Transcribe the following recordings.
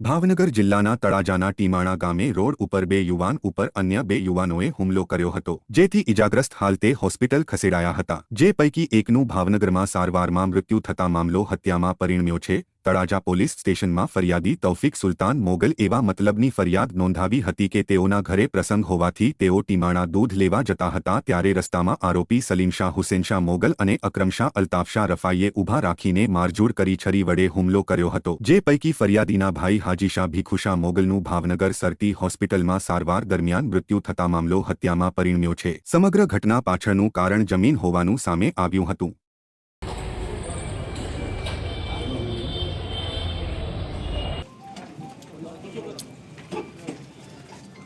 ભાવનગર જિલ્લાના તળાજાના ટીમાણા ગામે રોડ ઉપર બે યુવાન ઉપર અન્ય બે યુવાનોએ હુમલો કર્યો હતો, જેથી ઇજાગ્રસ્ત હાલ તે હોસ્પિટલ ખસેડાયા હતા. જે પૈકી એકનું ભાવનગરમાં સારવારમાં મૃત્યુ થતા મામલો હત્યામાં પરિણમ્યો છે. તળાજા પોલીસ સ્ટેશનમાં ફરિયાદી તૌફિક સુલતાન મોગલ એવા મતલબની ફરિયાદ નોંધાવી હતી કે તેઓના ઘરે પ્રસંગ હોવાથી તેઓ ટીમાણા દૂધ લેવા જતા હતા ત્યારે રસ્તામાં આરોપી સલીમ શાહ હુસેન મોગલ અને અક્રમશાહ અલ્તાફશાહ રફાઈએ ઊભા રાખીને મારઝૂડ કરી છરી વડે હુમલો કર્યો હતો. જે પૈકી ફરિયાદીના ભાઈ હાજીશાહ ભીખુશા મોગલનું ભાવનગર સરતી હોસ્પિટલમાં સારવાર દરમિયાન મૃત્યુ થતા મામલો હત્યામાં પરિણમ્યો છે. સમગ્ર ઘટના પાછળનું કારણ જમીન હોવાનું સામે આવ્યું હતું.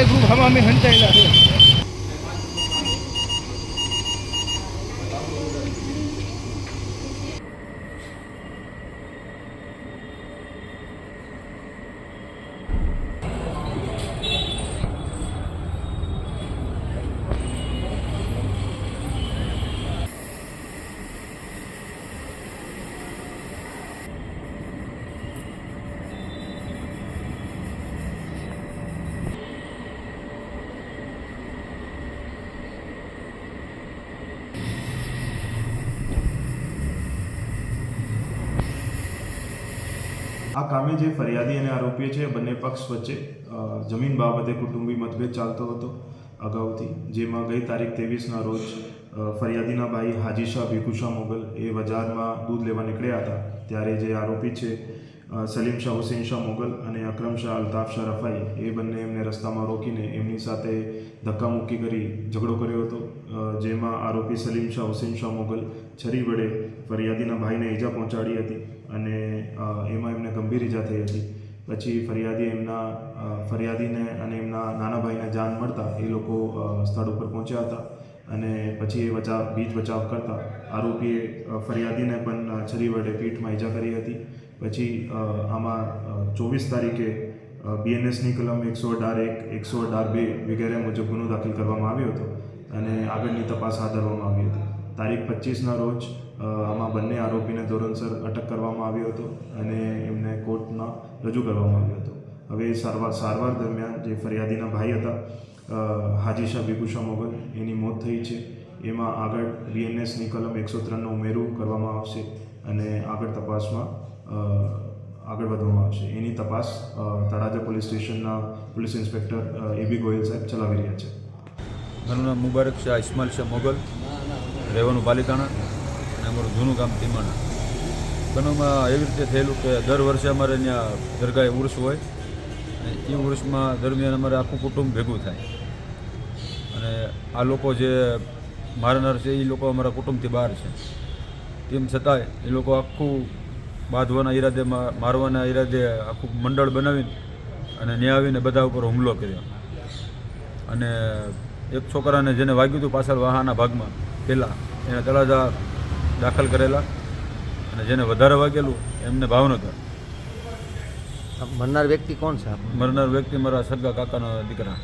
બે ગ્રુપ હમામે હંતાયેલા છે. આ કામે જે ફરિયાદી અને આરોપી છે, બંને પક્ષ વચ્ચે જમીન બાબતે કુટુંબી મતભેદ ચાલતો હતો અગાઉથી, જેમાં ગઈ તારીખ ત્રેવીસના રોજ ફરિયાદીના ભાઈ હાજીશા ભીખુશા મોગલ એ બજારમાં દૂધ લેવા નીકળ્યા હતા. ત્યારે જે આરોપી છે સલીમ શાહ હુસેન શાહ મોગલ અને અકરમ શાહ અલ્તાફ શાહ રફાઈ એ બંને એમને રસ્તામાં રોકીને એમની સાથે ધક્કામુક્કી કરી, ઝઘડો કર્યો હતો. જેમાં આરોપી સલીમ શાહ હુસેન શાહ મોગલ છરી વડે ફરિયાદીના ભાઈને ઈજા પહોંચાડી હતી અને એમાં એમને ગંભીર ઈજા થઈ હતી. પછી ફરિયાદી એમના ફરિયાદીને અને એમના નાના ભાઈને જાન મળતા એ લોકો સ્થળ ઉપર પહોંચ્યા હતા અને પછી એ બચાવ, બીજ બચાવ કરતા આરોપીએ ફરિયાદીને પણ છરી વડે પીઠમાં ઈજા કરી હતી. પછી આમાં ચોવીસ તારીખે બીએનએસની કલમ એકસો અઢાર એક, એકસો અઢાર બે વગેરે મુજબ ગુનો દાખલ કરવામાં આવ્યો હતો અને આગળની તપાસ હાથ ધરવામાં આવી હતી. તારીખ પચીસના રોજ આમાં બંને આરોપીને ધોરણસર અટક કરવામાં આવ્યો હતો અને એમને કોર્ટમાં રજૂ કરવામાં આવ્યો હતો. હવે સારવાર સારવાર દરમિયાન જે ફરિયાદીના ભાઈ હતા હાજીશા હાજી શાહ મોગલ, એની મોત થઈ છે. એમાં આગળ બીએનએસની કલમ એકસો ત્રણનું ઉમેરું કરવામાં આવશે અને આગળ તપાસમાં આગળ વધવામાં આવશે. એની તપાસ તળાજા પોલીસ સ્ટેશનના police inspector A B Goyal સાહેબ ચલાવી રહ્યા છે. મારું નામ મુબારક શાહ ઇસ્માઇલ શાહ મોગલ. રહેવાનું પાલિતાણા અને અમારું જૂનું ગામ ટીમાણા. બનાવમાં એવી રીતે થયેલું કે દર વર્ષે અમારે ત્યાં દરગાહે ઉર્સ હોય અને એ ઉર્સમાં દરમિયાન અમારે આખું કુટુંબ ભેગું થાય. અને આ લોકો જે મારનાર છે એ લોકો અમારા કુટુંબથી બહાર છે. તેમ છતાંય એ લોકો આખું બાંધવાના ઈરાદે મારવાના ઈરાદે આખું મંડળ બનાવીને અને ન્યાવીને બધા ઉપર હુમલો કર્યો. અને એક છોકરાને જેને વાગ્યું હતું પાછળ વાહાના ભાગમાં પહેલાં એને તળાજા દાખલ કરેલા અને જેને વધારે વાગેલું એમને ભાવનગર મરનાર વ્યક્તિ કોણ છે? મરનાર વ્યક્તિ મારા સગા કાકાના દીકરા.